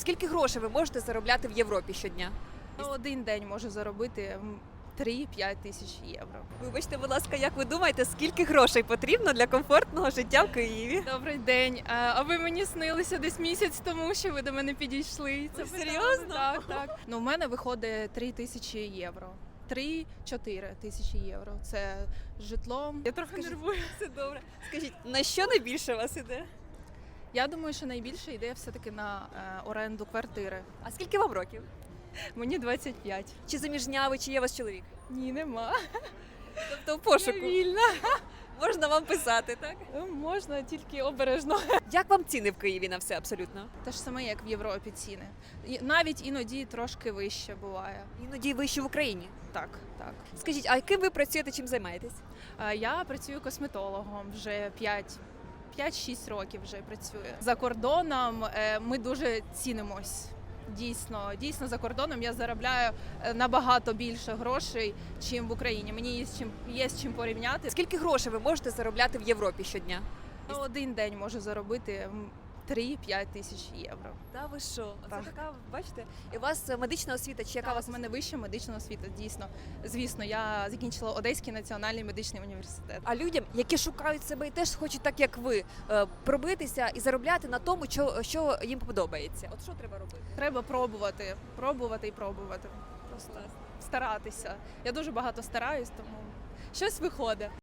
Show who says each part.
Speaker 1: Скільки грошей ви можете заробляти в Європі щодня?
Speaker 2: Один день можу заробити м, 3-5 тисяч євро.
Speaker 1: Вибачте, будь ласка, як ви думаєте, скільки грошей потрібно для комфортного життя в Києві?
Speaker 2: Добрий день. А ви мені снилися десь місяць тому, що ви до мене підійшли.
Speaker 1: Ви серйозно?
Speaker 2: Так, так. Ну, в мене виходить 3 тисячі євро. 3-4 тисячі євро. Це житлом. Я трохи
Speaker 1: Скажіть.
Speaker 2: нервую.
Speaker 1: Все добре. Скажіть, на що найбільше у вас іде?
Speaker 2: Я думаю, що найбільше йде все-таки на е, оренду квартири.
Speaker 1: А скільки вам років?
Speaker 2: Мені 25.
Speaker 1: Чи заміжня ви, чи є у вас чоловік?
Speaker 2: Ні, нема.
Speaker 1: Тобто в пошуку
Speaker 2: Я вільна.
Speaker 1: можна вам писати, так?
Speaker 2: Ну, Можна тільки обережно.
Speaker 1: Як вам ціни в Києві на все абсолютно?
Speaker 2: Те ж саме, як в Європі ціни. Навіть іноді трошки вище буває.
Speaker 1: Іноді вище в Україні.
Speaker 2: Так, так.
Speaker 1: Скажіть, а ким ви працюєте, чим займаєтесь?
Speaker 2: Е, Я працюю косметологом вже 5 5-6 років вже працюю. За кордоном е, ми дуже цінимось. Дійсно, дійсно за кордоном я заробляю е, набагато більше грошей, чим в Україні. Мені є з чим є з чим порівняти.
Speaker 1: Скільки грошей ви можете заробляти в Європі щодня?
Speaker 2: Один день можу заробити 3-5 тисяч євро.
Speaker 1: Та ви що? Це така, бачите, і у вас медична освіта, чи яка у вас
Speaker 2: у мене вища медична освіта? Дійсно, звісно, я закінчила Одеський національний медичний університет.
Speaker 1: А людям, які шукають себе і теж хочуть, так як ви, е, пробитися і заробляти на тому, що, що їм подобається. От що треба робити?
Speaker 2: Треба пробувати, пробувати і пробувати. Просто старатися. Я дуже багато стараюсь, тому щось виходить.